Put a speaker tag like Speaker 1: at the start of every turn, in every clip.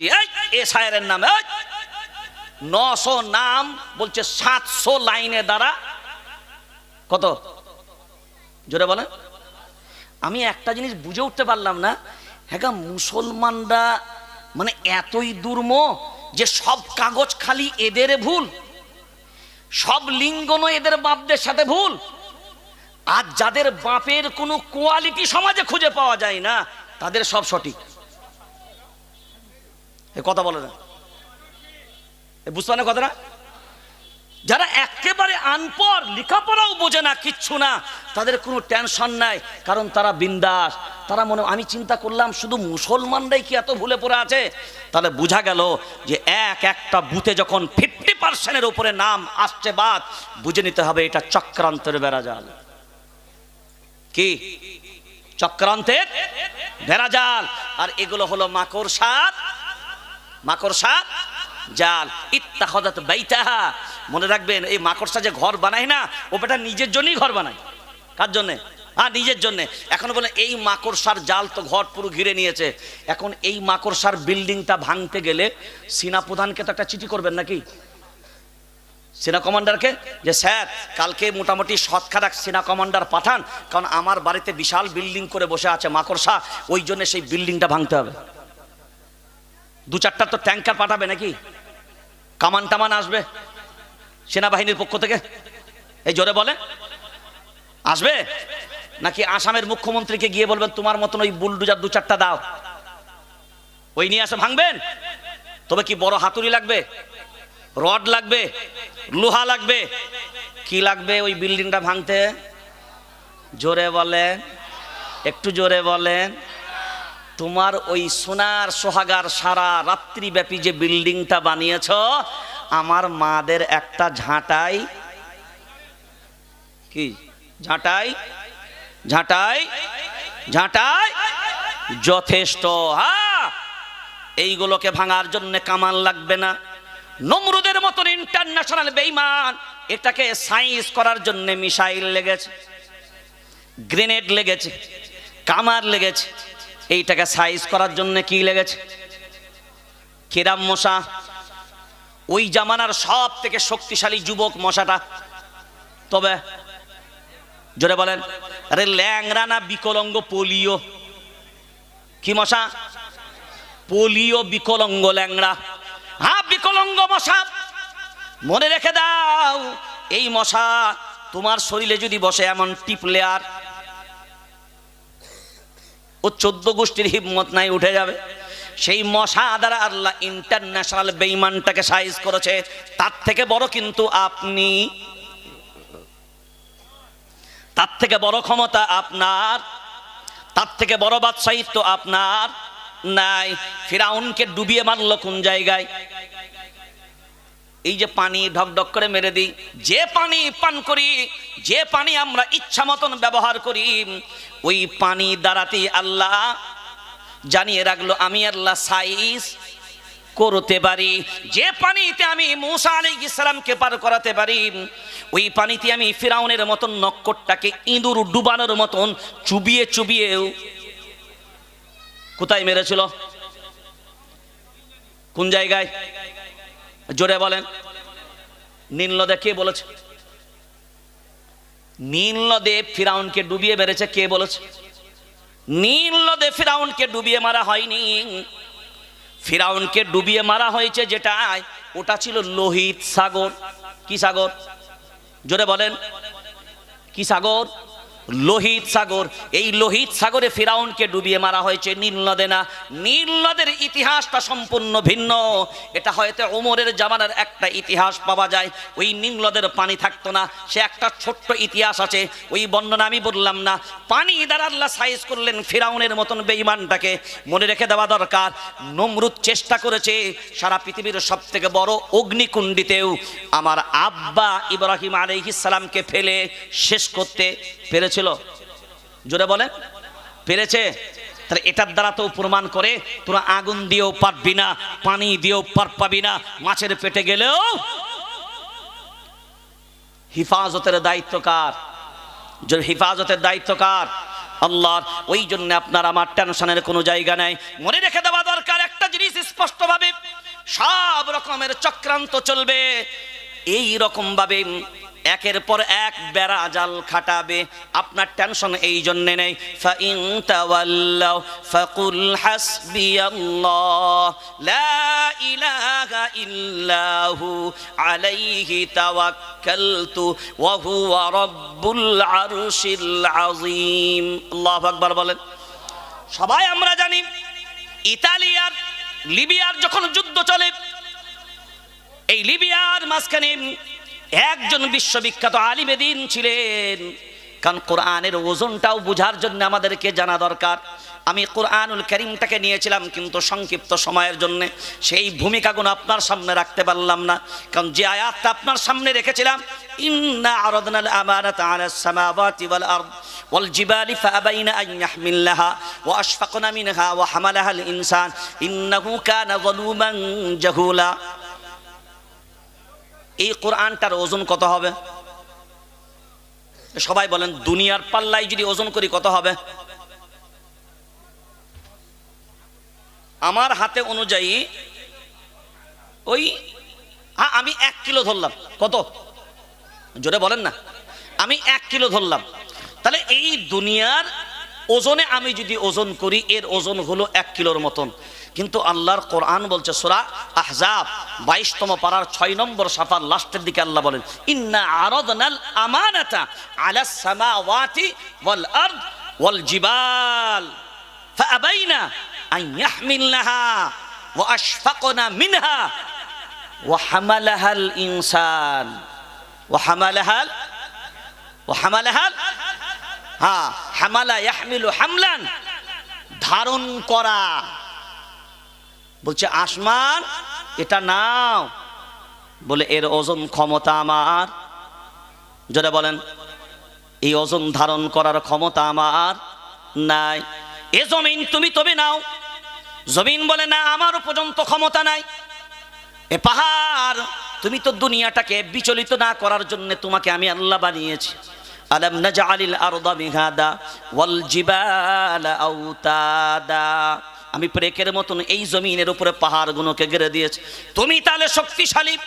Speaker 1: এ নামে নশো নাম বলছে সাতশো লাইনে দ্বারা। কত? জোরে বলেন। আমি একটা জিনিস বুঝে উঠতে পারলাম না। হ্যাঁ মুসলমানরা মানে এতই দুর্ম যে সব কাগজ খালি এদের ভুল। সব লিঙ্গনও এদের বাপদের সাথে ভুল। আর যাদের বাপের কোনো কোয়ালিটি সমাজে খুঁজে পাওয়া যায় না, তাদের সব সঠিক। কথা বলে না। বুঝতে পারেন কথাটা? যারা একেবারে আনপর লেখাপড়াও বোঝে না, কিচ্ছু না, তাদের কোনো টেনশন নাই, কারণ তারা বিন্দাস। তারা মনে, আমি চিন্তা করলাম শুধু মুসলমানরাই কি এত ভুলে পড়ে আছে? তাহলে বোঝা গেল যে এক একটা বুথে যখন ফিফটি পার্সেন্টের উপরে নাম আসছে বাদ, বুঝে নিতে হবে এটা চক্রান্তের বেড়াজাল। কি? চক্রান্তের বেড়াজাল। আর এগুলো হলো মাকড়সার মাকড়সা, জাল ইত্তাখদাত বাইতাহা। মনে রাখবেন, এই মাকড়সা যে ঘর বানায় না ও বেটা নিজের জন্যই ঘর বানায়। কার জন্যে? হ্যাঁ নিজের জন্যে। এখন বলে, এই মাকড়সার জাল তো ঘর পুরো ঘিরে নিয়েছে। এখন এই মাকড়সার বিল্ডিংটা ভাঙতে গেলে সেনা প্রধানকে তো একটা চিঠি করবেন নাকি? সেনা কমান্ডারকে? যে, স্যার, কালকে মোটামুটি শতখারাক সেনা কমান্ডার পাঠান, কারণ আমার বাড়িতে বিশাল বিল্ডিং করে বসে আছে মাকড়সা, ওই জন্য সেই বিল্ডিংটা ভাঙতে হবে। দু চারটা তো ট্যাঙ্কার পাঠাবে নাকি? কামান টামান আসবে সেনাবাহিনীর পক্ষ থেকে? এই জোরে বলে। আসবে? নাকি আসামের মুখ্যমন্ত্রীকে গিয়ে বলবেন, তোমার মতন ওই বুলডুজার দু চারটা দাও। ওই নিয়ে আসে ভাঙবেন? তবে কি বড় হাতুড়ি লাগবে? রড লাগবে? লোহা লাগবে? কি লাগবে ওই বিল্ডিংটা ভাঙতে? জোরে বলেন। একটু জোরে বলেন। তোমার ওই সোনার সোহাগার সারা রাত্রিব্যাপী যে বিল্ডিংটা বানিয়েছ, আমার মাদের একটা ঝাঁটাই। কি? ঝাঁটাই? ঝাঁটাই? ঝাঁটাই? যথেষ্ট হ্যাঁ? এইগুলোকে ভাঙার জন্য কামান লাগবে না। নমরুদের মতন ইন্টারন্যাশনাল বেইমান, এটাকে সাইজ করার জন্য মিসাইল লেগেছে গ্রেনেড লেগেছে, কামার লেগেছে। এইটাকে সাইজ করার জন্য কি লেগেছে? কেরাম মশা, ওই জামানার সব থেকে শক্তিশালী যুবক মশাটা। তবে, জোরে বলেন, আরে ল্যাংরা না বিকলঙ্গ পোলিও? কি মশা? পোলিও বিকলঙ্গ ল্যাংড়া। হ্যাঁ বিকলঙ্গ মশা। মনে রেখে দাও, এই মশা তোমার শরীরে যদি বসে এমন টিপলে আর ও চোদ্দ গোষ্ঠীর হিম্মত নাই, উঠে যাবে। সেই মশা দ্বারা আল্লাহ ইন্টারন্যাশনাল বেইমানটাকে সাইজ করেছে। তার থেকে বড় কিন্তু আপনি, তার থেকে বড় ক্ষমতা আপনার, তার থেকে বড় বাদশাহিত্য আপনার নাই। ফিরাউনকে ডুবিয়ে মারল কোন জায়গায়? এই যে পানি ঢকঢক করে মেরে দিই, যে পানি পান করি, যে পানি আমরা ইচ্ছা মতন ব্যবহার করি, ওই পানি দ্বারাতেই আল্লাহ জানিয়ে রাখল, আমি আল্লাহ সাইজ করতে পারি। যে পানিতে আমি মুসা আলী ইসলামকে পার করাতে পারি, ওই পানিতে আমি ফিরাউনের মতন নক্করটাকে ইঁদুর ডুবানোর মতন চুবিয়ে চুবিয়েও কোথায় মেরেছিল? কোন জায়গায়? জোরে বলেন। নীল নদে কে বলেছে? নীল নদে ফিরাউনকে ডুবিয়ে মেরেছে কে বলেছে? নীল নদে ফিরাউনকে ডুবিয়ে মারা হয়নি। ফিরাউনকে ডুবিয়ে মারা হয়েছে যেটা ওটা ছিল লোহিত সাগর। কি সাগর? জোরে বলেন। কি সাগর? লোহিত সাগর। এই লোহিত সাগরে ফিরাউনকে ডুবিয়ে মারা হয়েছে নীল নদে না। নীল নদের ইতিহাসটা সম্পূর্ণ ভিন্ন। এটা হয়তো ওমরের জামানার একটা ইতিহাস পাওয়া যায়। ওই নীল নদের পানি থাকতো না। সে একটা ছোট্ট ইতিহাস আছে। ওই বর্ণনা আমি বললাম না। পানি দ্বারা আল্লাহ সাইজ করলেন ফিরাউনের মতন বেঈমানটাকে। মনে রেখে দেওয়া দরকার। নমরুদ চেষ্টা করেছে সারা পৃথিবীর সব থেকে বড় অগ্নিকুণ্ডিতেও। আমার আব্বা ইব্রাহিম আলাইহিস সালামকে ফেলে শেষ করতে পেরেছিল জোরে বলে পেরেছে? তাহলে এটার দ্বারা তো প্রমাণ করে তোরা আগুন দিয়েও পারবি না, পানি দিয়েও পার পাবি না, মাছের পেটে গেলেও হিফাজতের দায়িত্ব কার? হিফাজতের দায়িত্ব কার? আল্লাহর। ওই জন্য আপনার আমার টেনশনের কোনো জায়গা নেই। মনে রেখে দেওয়া দরকার একটা জিনিস স্পষ্টভাবে। সব রকমের চক্রান্ত চলবে। এই রকম ভাবে একের পর এক বেড়া জাল খাটাবে। আপনার টেনশন এই জন্যে নেই। ফাকুল ইল্লাহু আলাইহি তাওয়াক্কালতু, ওয়া হুয়া রাব্বুল আরশিল আযীম। আল্লাহু আকবার বলেন। সবাই আমরা জানি, ইতালিয়ার, লিবিয়ার যখন যুদ্ধ চলে, এই লিবিয়ার মাঝখানে একজন বিশ্ববিখ্যাত আলিমে দিন ছিলেন। কারণ কোরআনের ওজনটাও বোঝার জন্য আমাদেরকে জানা দরকার। আমি কোরআনুল করিমটাকে নিয়েছিলাম, কিন্তু সংক্ষিপ্ত সময়ের জন্য সেই ভূমিকাগুলো আপনার সামনে রাখতে পারলাম না। কারণ যে আয়াতটা আপনার সামনে রেখেছিলাম, ইন্না আরাদনাল আমানাত ওয়া আল ইনসান এই কোরআনটার ওজন কত হবে? সবাই বলেন, দুনিয়ার পাল্লাই যদি ওজন করি কত হবে? আমার হাতে অনুযায়ী ওই হ্যাঁ আমি এক কিলো ধরলাম। কত? জোরে বলেন না। আমি এক কিলো ধরলাম। তাহলে এই দুনিয়ার ওজনে আমি যদি ওজন করি, এর ওজন হলো এক কিলোর মতন। কিন্তু আল্লাহর কোরআন বলছে, সোরা আহজাব, বাইশতম পাড়ার ছয় নম্বর সাফার লাস্টের দিকে আল্লাহ বলেন, ইন্না আরদনাল আমানাতা আলা সামাওয়াতি ওয়াল আরদ ওয়াল জিবাল, ফাআবাইনা আন ইয়াহমিলনাহা ওয়া আশফাকনা মিনহা ওয়া হামালাহাল ইনসান। ওয়া হামালাহাল ওয়া হামালাহাল হ্যাঁ হামালা ইয়াহমিলু হামলান। ধারণ করা। বলছে, আসমান, এটা নাও। বলে, এর ওজন ক্ষমতা আমার। যেটা বলেন, এই ওজন ধারণ করার ক্ষমতা আমার নাই। এ জমিন তুমি তবে নাও। জমিন বলে, না আমারও পর্যন্ত ক্ষমতা নাই। এ পাহাড়, তুমি তো দুনিয়াটাকে বিচলিত না করার জন্য তোমাকে আমি আল্লাহ বানিয়েছি। আলম নাজআলিল আরদা মিহাদা ওয়াল জিবালা আওতাদা আমি প্রেকের মতন এই জমিনের উপরে পাহাড়গুলোকে গেড়ে দিয়েছি। তুমি তাহলে শক্তিশালী।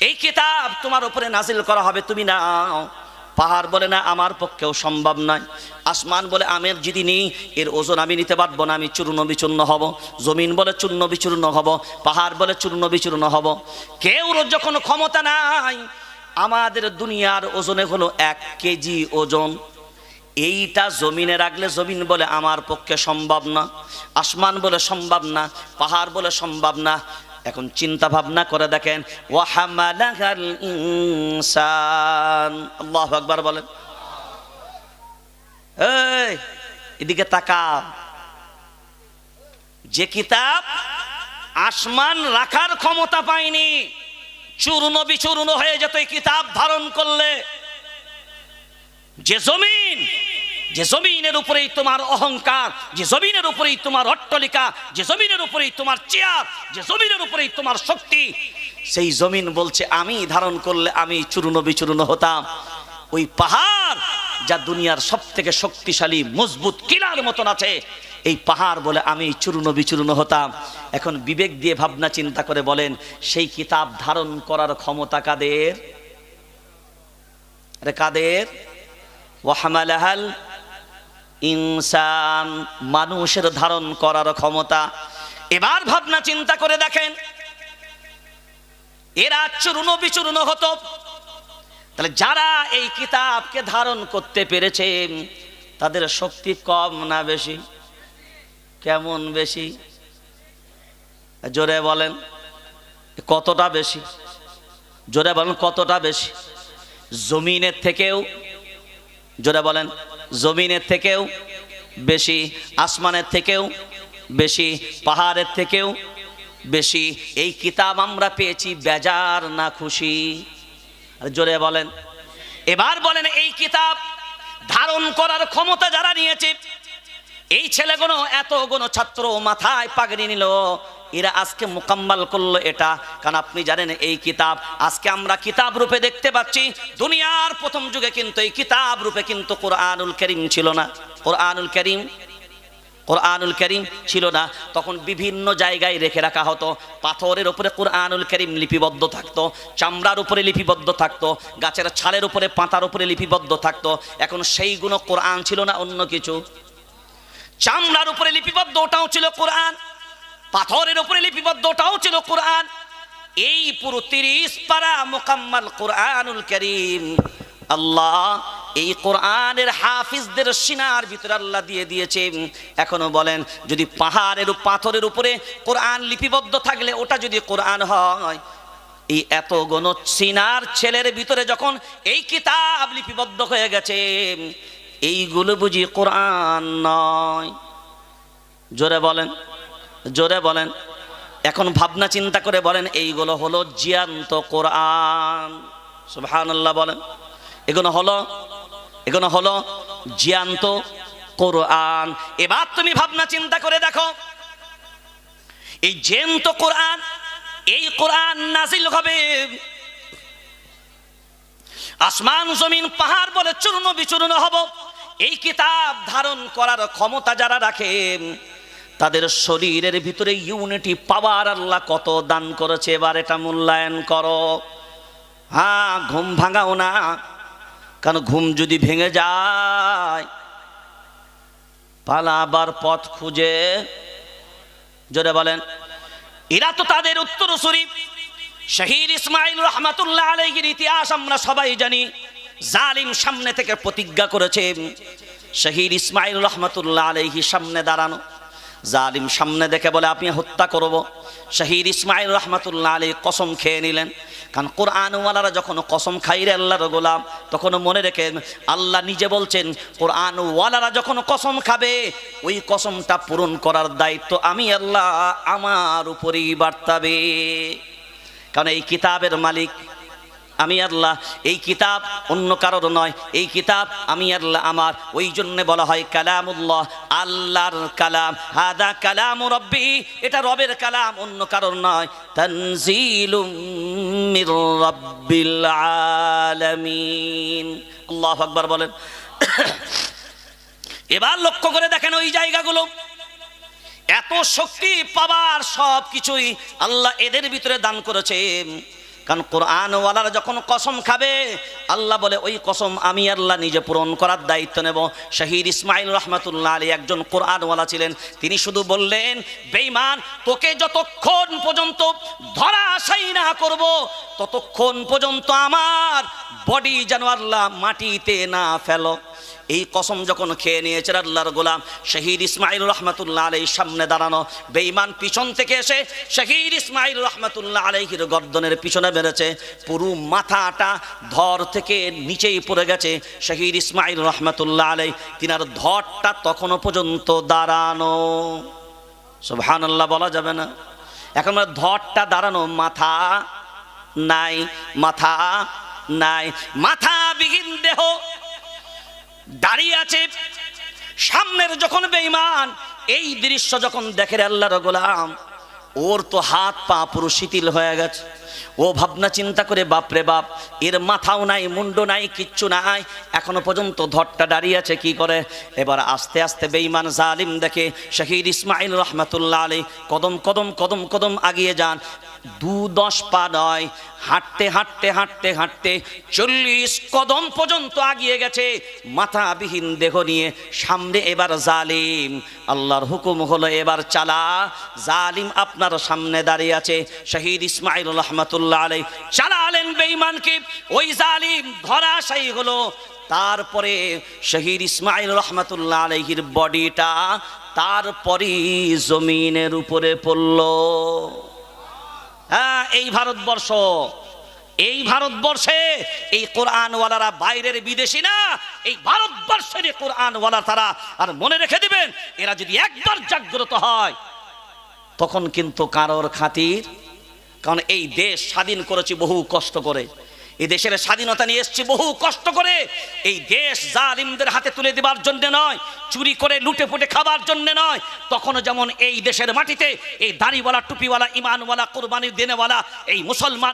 Speaker 1: এই কিতাব তোমার উপরে নাজিল করা হবে, তুমি নাও। পাহাড় বলে না, আমার পক্ষেও সম্ভব নয়। আসমান বলে, আমের যদি নেই এর ওজন আমি নিতে পারব না, আমি চূর্ণ বিচূর্ণ হব। জমিন বলে, চূর্ণ বিচূর্ণ হব। পাহাড় বলে, চূর্ণ বিচূর্ণ হব। কেউ যখন ক্ষমতা নাই আমাদের দুনিয়ার ওজনে হলো এক কেজি ওজন। এইটা জমিনে রাখলে জমিন বলে আমার পক্ষে সম্ভব না, আসমান বলে সম্ভব না, পাহাড় বলে সম্ভব না। এখন চিন্তা ভাবনা করে দেখেন ওয়াহামালাহাল আল্লাহ আকবার বলেন। এদিকে তাকা যে কিতাব আসমান রাখার ক্ষমতা পায়নি চূর্ণ বিচূর্ণ হয়ে যেত এই কিতাব ধারণ করলে, যে জমিন, যে জমিনের উপরেই তোমার অহংকার, যে জমিনের উপরেই তোমার অট্টলিকা, যে জমিনের উপরেই তোমার চেয়ার, যে জমিনের উপরেই তোমার শক্তি, সেই জমিন বলছে, আমি ধারণ করলে আমি চূর্ণ বিচূর্ণ হতাম। ওই পাহাড় যা দুনিয়ার সব থেকে শক্তিশালী, মজবুত কিলার মতন আছে এই পাহাড় বলে আমি চূর্ণ বিচূর্ণ হতাম। এখন বিবেক দিয়ে ভাবনা চিন্তা করে বলেন, সেই কিতাব ধারণ করার ক্ষমতা কাদের? কাদের? ওয়াহামালাহাল ইনসান, মানুষের ধারণ করার ক্ষমতা। এবার ভাবনা চিন্তা করে দেখেন, এরা চূর্ণ বিচূর্ণ হতো। তাহলে যারা এই কিতাবকে ধারণ করতে পেরেছে, তাদের শক্তি কম না বেশি? কেমন বেশি? জোরে বলেন, কতটা বেশি? জোরে বলেন, কতটা বেশি? জমিনের থেকেও, জোরে বলেন, জমিনের থেকেও বেশি, আসমানের থেকেও বেশি, পাহাড়ের থেকেও বেশি। এই কিতাব আমরা পেয়েছি বেজার না খুশি। জোরে বলেন। এবার বলেন, এই কিতাব ধারণ করার ক্ষমতা যারা নিয়েছে এই ছেলেগুলো এত কোনো ছাত্র মাথায় পাগড়ি নিল। এরা আজকে মোকাম্মাল করল এটা। কারণ আপনি জানেন এই কিতাব, আজকে আমরা কিতাব রূপে দেখতে পাচ্ছি, দুনিয়ার প্রথম যুগে কিন্তু এই কিতাব রূপে কিন্তু কোরআনুল করিম ছিল না। কোরআনুল করিম কোরআনুল করিম ছিল না। তখন বিভিন্ন জায়গায় রেখে রাখা হতো। পাথরের উপরে কোরআনুল করিম লিপিবদ্ধ থাকতো, চামড়ার উপরে লিপিবদ্ধ থাকতো, গাছের ছালের উপরে, পাতার উপরে লিপিবদ্ধ থাকতো। এখন সেইগুলো কোরআন ছিল না, অন্য কিছু। চামড়ার উপরে লিপিবদ্ধ ওটাও ছিল কোরআন, পাথরের উপরে লিপিবদ্ধ ওটাও ছিল কোরআন। এই পুরো তিরিশ পারা মোকাম্মাল কোরআনুল করিম আল্লাহ এই কোরআনের হাফিজদের সিনার ভিতরে আল্লাহ দিয়ে দিয়েছে। এখনও বলেন, যদি পাহাড়ের পাথরের উপরে কোরআন লিপিবদ্ধ থাকলে ওটা যদি কোরআন হয়, এই এত গণ সিনার ছেলের ভিতরে যখন এই কিতাব লিপিবদ্ধ হয়ে গেছে এইগুলো বুঝি কোরআন নয়। জোরে বলেন জোরে বলেন। এখন ভাবনা চিন্তা করে বলেন, এইগুলো হলো জিয়ান্ত কোরআন। সুবহানাল্লাহ বলেন। এগুলো হলো এগুলো হলো জিয়ান্ত কোরআন। এবার তুমি ভাবনা চিন্তা করে দেখো, এই জ্যান্ত কোরআন, এই কোরআন নাজিল হবে। আসমান, জমিন, পাহাড় বলে চূর্ণ বিচূর্ণ হব। এই কিতাব ধারণ করার ক্ষমতা যারা রাখে, তাদের শরীরের ভিতরে ইউনিটি পাওয়ার আল্লাহ কত দান করেছে, এবার এটা মূল্যায়ন করো। হ্যাঁ ঘুম ভাঙাও না, কারণ ঘুম যদি ভেঙে যায়, পালাবার পথ খুঁজে, জোরে বলেন। এরা তো তাদের উত্তরসূরি, শহীদ ইসমাইল রহমাতুল্লাহ আলাইহির ইতিহাস আমরা সবাই জানি। জালিম সামনে থেকে প্রতিজ্ঞা করেছে। শহীদ ইসমাইল রহমাতুল্লাহ আলাইহি সামনে দাঁড়ানো। জালিম সামনে দেখে বলে, আপনি হত্যা করব। শহীদ ইসমাইল রহমাতুল্লাহ আলী কসম খেয়ে নিলেন। কারণ কোরআনওয়ালারা যখন কসম খাইরে আল্লাহর গোলাম তখন মনে রেখে আল্লাহ নিজে বলছেন, কোরআনওয়ালারা যখন কসম খাবে, ওই কসমটা পূরণ করার দায়িত্ব আমি আল্লাহ আমার উপরেই বার্তাবে। কারণ এই কিতাবের মালিক আমি আল্লাহ, এই কিতাব অন্য কারোর নয়, এই কিতাব আমি আল্লাহ আমার। ওই জন্য বলা হয় কালামুল্লাহ, আল্লাহর কালাম। হাদা কালাম রব্বি, এটা রবের কালাম, অন্য কারোর নয়। তানজিলুম আল্লাহু আকবার বলেন। এবার লক্ষ্য করে দেখেন ওই জায়গাগুলো। এত শক্তি পাবার সব কিছুই আল্লাহ এদের ভিতরে দান করেছে কারণ কোরআনওয়ালারা যখন কসম খাবে, আল্লাহ বলে, ওই কসম আমি আল্লাহ নিজে পূরণ করার দায়িত্ব নেব। শহীদ ইসমাইল রহমাতুল্লাহ আলী একজন কোরআনওয়ালা ছিলেন। তিনি শুধু বললেন বেইমান তোকে যতক্ষণ পর্যন্ত ধরা ধরাশাই না করব, ততক্ষণ পর্যন্ত আমার বডি যেন আল্লাহ মাটিতে না ফেলো। এই কসম যখন খেয়ে নিয়েছে আল্লাহর গোলাম, শহীদ ইসমাইল রহমতুল্লাহ আলাই সামনে দাঁড়ানো বেইমান পিছন থেকে এসে শহীদ ইসমাইল রহমতুল্লাহ আলাইহির গর্দনের পিছনে বেড়েছে, পুরো মাথাটা ধর থেকে নিচেই পড়ে গেছে শহীদ ইসমাইল রহমতুল্লাহ আলাই তিনার ধরটা তখনও পর্যন্ত দাঁড়ানো। সুবহানাল্লাহ বলা যাবে না। এখন ধরটা দাঁড়ানো, মাথা নাই মাথা নাই, মাথা বিহীন দেহ দাঁড়িয়ে আছে। সামনের যখন বেঈমান, এই দৃশ্য যখন দেখে রে আল্লাহর গোলাম, ওর তো হাত পা পুরো শিথিল হয়ে গেছে। ও ভাবনা চিন্তা করে বাপরে বাপ, এর মাথাও নাই মুন্ড নাই, কিচ্ছু নাই, এখনও পর্যন্ত ধরটা দাঁড়িয়ে আছে, কি করে? এবার আস্তে আস্তে বেঈমান জালিম দেখে, শহীদ ইসমাইল রহমতুল্লাহ আলী কদম কদম কদম কদম আগিয়ে যান দু দশ পা নয়। হাঁটতে হাঁটতে হাঁটতে হাঁটতে চল্লিশ কদম পর্যন্ত আগিয়ে গেছে। মাথাবিহীন দেহ নিয়ে সামনে এবার জালিম। আল্লাহর হুকুম হলো এবার চালা। জালিম আপনার সামনে দাঁড়িয়ে আছে। শহীদ ইসমাইল রহমতুল্লাহ আলাই চালালেন বেঈমানকে। ওই জালিম ধরাশায়ী হলো। তারপরে শহীদ ইসমাইল রহমতুল্লাহ আলহির বডিটা তারপরই জমিনের উপরে পড়ল। হ্যাঁ এই ভারতবর্ষ। এই ভারতবর্ষে এই কোরআনওয়ালারা বাইরের বিদেশি না, এই ভারতবর্ষের কোরআনওয়ালা তারা আর মনে রেখে দিবেন, এরা যদি একবার জাগ্রত হয়, তখন কিন্তু কারোর খাতির, কারণ এই দেশ স্বাধীন করেছি বহু কষ্ট করে। এই দেশের স্বাধীনতা নিয়ে এসছি বহু কষ্ট করে। এই দেশ জালিমদের হাতে তুলে দেবার জন্য নয়, চুরি করে লুটে ফুটে খাবার জন্য নয়। তখনও যেমন এই দেশের মাটিতে এই দাড়িওয়ালা, টুপিওয়ালা, ইমানওয়ালা কোরবানি দেনেওয়ালা, এই মুসলমান